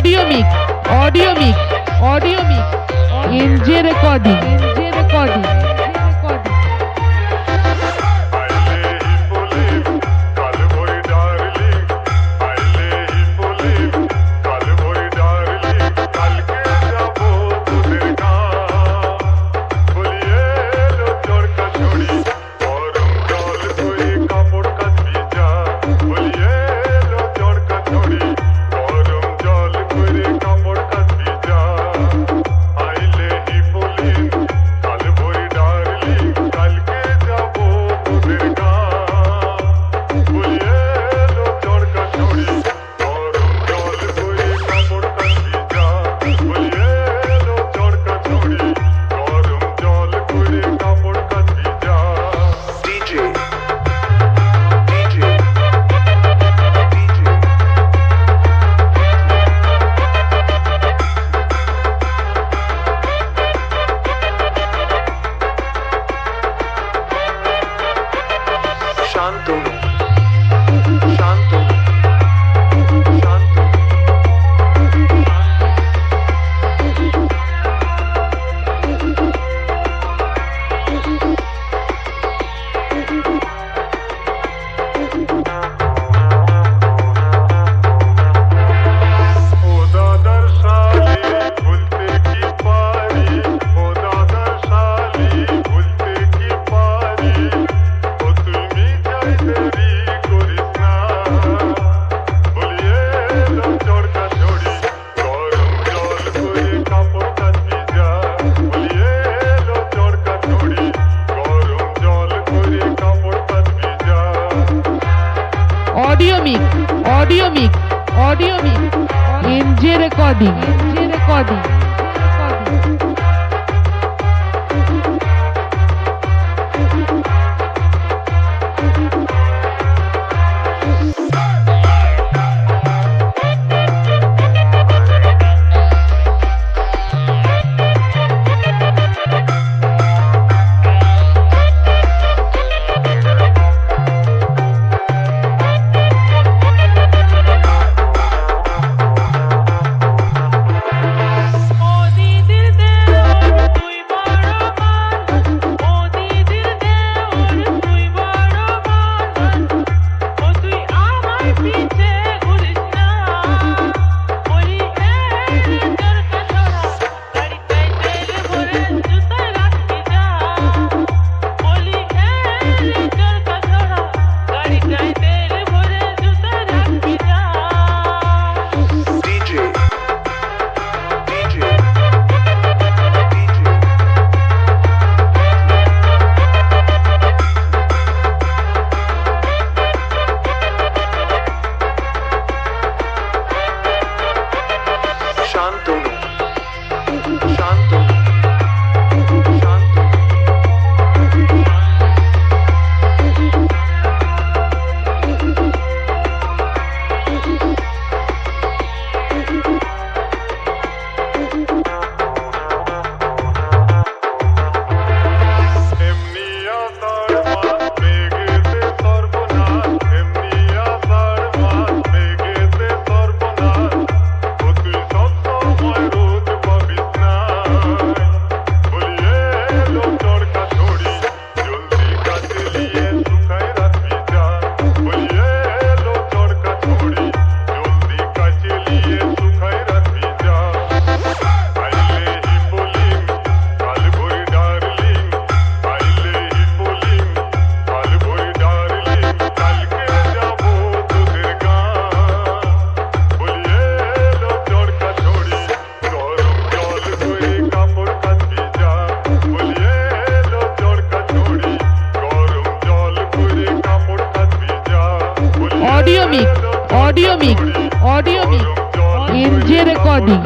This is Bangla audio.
audio mic audio mic audio mic NJ recording NJ recording audio mix audio mix MJ recording MJ recording mix audio mix NJ recording